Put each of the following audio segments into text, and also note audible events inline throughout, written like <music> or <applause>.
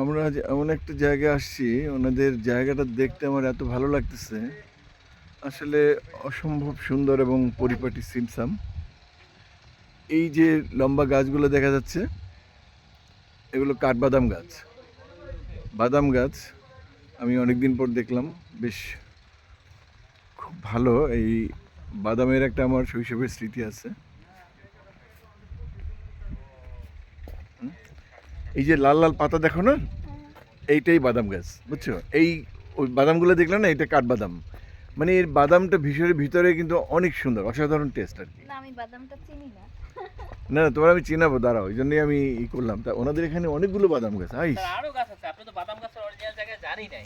আমরা এমন একটা জায়গায় আসছি, ওনাদের জায়গাটা দেখতে আমার এত ভালো লাগতেছে। আসলে অসম্ভব সুন্দর এবং পরিপাটি সিমসাম এই যে লম্বা গাছগুলো দেখা যাচ্ছে, এগুলো কাঠবাদাম গাছ। বাদাম গাছ, আমি অনেকদিন পর দেখলাম, বেশ খুব ভালো। এই বাদামের একটা আমার শৈশবের স্মৃতি আছে। এই যে লাল লাল পাতা দেখো না? এইটাই বাদাম গাছ বুঝছ? এই ওই বাদামগুলো দেখলে না এটা কাঠবাদাম। মানে এর বাদামটা ভিতরে ভিতরে কিন্তু অনেক সুন্দর অসাধারণ টেস্ট আর কি। না আমি বাদামটা চিনি না। না না তোমার আমি চিনাবো দাঁড়াও ওই জন্যই আমি ই করলাম। তা ওনাদের এখানে অনেকগুলো বাদাম গাছ আই আরও গাছ আছে আপনি তো বাদাম গাছের অরিজিনাল জায়গায় জানি নাই।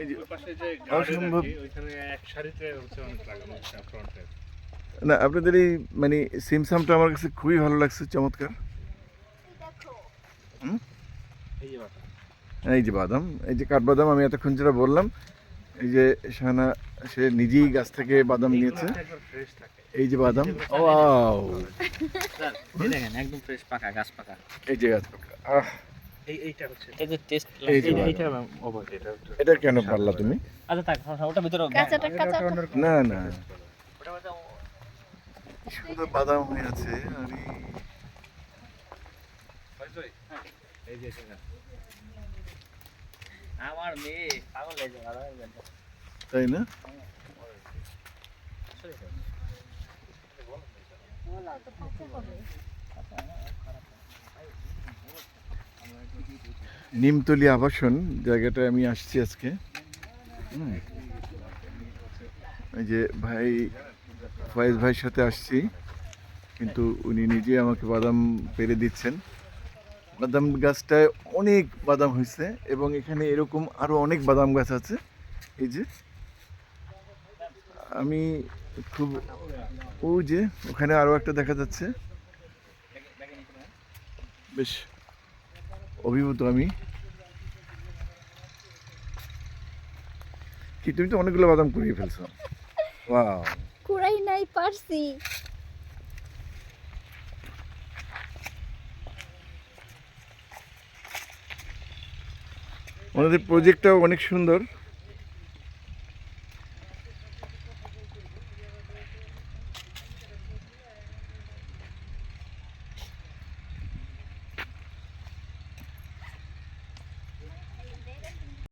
এই যে ওই পাশে যে অসম্ভব- গার্ডেন ওইখানে এক সারিতে হচ্ছে অনেক লাগানো ফ্রন্টে না আপনাদের এই মানে সিমসামটা আমার কাছে খুবই ভালো লাগছে চমৎকার। এই যে বাটা এই যে বাদাম এই যে কাঠবাদাম আমি এতক্ষণ যেটা বললাম এই যে সানা সে নিজেই গাছ থেকে বাদাম নিয়েছে। এই যে বাদাম। ওয়াও। স্যার দেখেন একদম ফ্রেশ পাকা গাছ পাকা। এই যে গাছ পাকা। আহ। এটা কেন পারলা তুমি? আচ্ছা থাক হ্যাঁ, ওটা ভিতরে কাঁচাটা কাঁচাটা। না না। বাদাম। হয়ে আছে আরে এই যে এটা। তাই না? নিমতলি আবাসন জায়গাটায় আমি আসছি আজকে। এই যে ভাই, ফয়েজ ভাইয়ের সাথে আসছি, কিন্তু উনি নিজে আমাকে বাদাম পেরে দিচ্ছেন। বাদাম গাছটায় অনেক বাদাম হয়েছে এবং এখানে এরকম আরও অনেক বাদাম গাছ আছে। এই যে আমি খুব ও যে ওখানে আরও একটা দেখা যাচ্ছে। বেশ অভিভূত আমি। কি তুমি তো অনেকগুলো বাদাম কুড়িয়ে ফেলছো। <laughs> ওয়াও কুড়াই নাই পারছি। ওনাদের প্রজেক্টটাও অনেক সুন্দর।